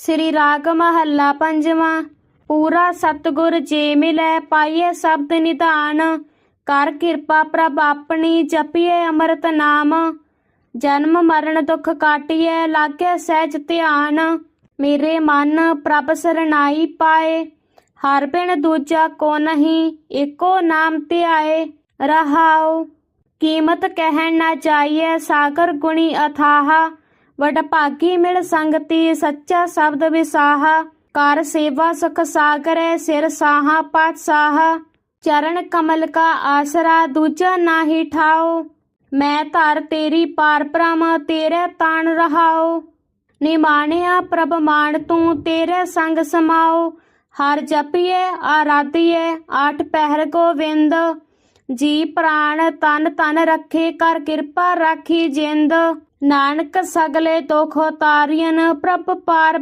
ਸ੍ਰੀ ਰਾਗ ਮਹੱਲਾ ਪੰਜਵਾਂ। ਪੂਰਾ ਸਤਗੁਰ ਜੇ ਮਿਲੈ ਪਾਈਏ ਸ਼ਬਦ ਨਿਧਾਨ। ਕਰ ਕਿਰਪਾ ਪ੍ਰਭ ਆਪਣੀ ਜਪੀਏ ਅੰਮ੍ਰਿਤ ਨਾਮ। ਜਨਮ ਮਰਨ ਦੁਖ ਕਾਟਿਏ ਲਾਗੇ ਸਹਿਜ ਧਿਆਨ। ਮੇਰੇ ਮਨ ਪ੍ਰਭ ਸਰਨਾਈ ਪਾਏ। ਹਰ ਬਿਨ ਦੂਜਾ ਕੋ ਨਹੀਂ, ਏਕੋ ਨਾਮ ਧਿਆਏ। ਰਹਾਉ, ਕੀਮਤ ਕਹਿਣ ਨਾ ਜਾਈਏ ਸਾਗਰ ਗੁਣੀ ਅਥਾਹ। ਵਡ ਭਾਗੀ ਮਿਲ ਸੰਗਤੀ, ਸੱਚਾ ਸ਼ਬਦ ਵਿਸਾਹਾ। ਕਰ ਸੇਵਾ ਸੁਖ ਸਾਗਰੇ, ਸਿਰ ਸਾਹਾ ਪਾਤਸ਼ਾਹ। ਚਰਨ ਕਮਲ ਕਾ ਆਸਰਾ ਦੂਜਾ ਨਾਹੀ ਠਾਓ ਮੈਂ ਧਰ ਤੇਰੀ ਪਾਰ ਬ੍ਰਹਮ ਤੇਰੇ ਤਾਣ ਰਹਾਓ ਨਿਮਾਣਿਆ ਪ੍ਰਭ ਮਾਨ ਤੂੰ, ਤੇਰੇ ਸੰਗ ਸਮਾਓ ਹਰ ਜਪੀਏ ਆਰਾਧੀਏ ਆਠ ਪਹਿਰ ਗੋਵਿੰਦ। ਜੀ ਪ੍ਰਾਣ ਤਨ ਤਨ ਰੱਖੇ ਕਰ ਕਿਰਪਾ ਰਾਖੀ ਜਿੰਦ। ਨਾਨਕ ਸਗਲੇ ਦੁਖ ਤਾਰੀਨ ਪ੍ਰਭ ਪਾਰ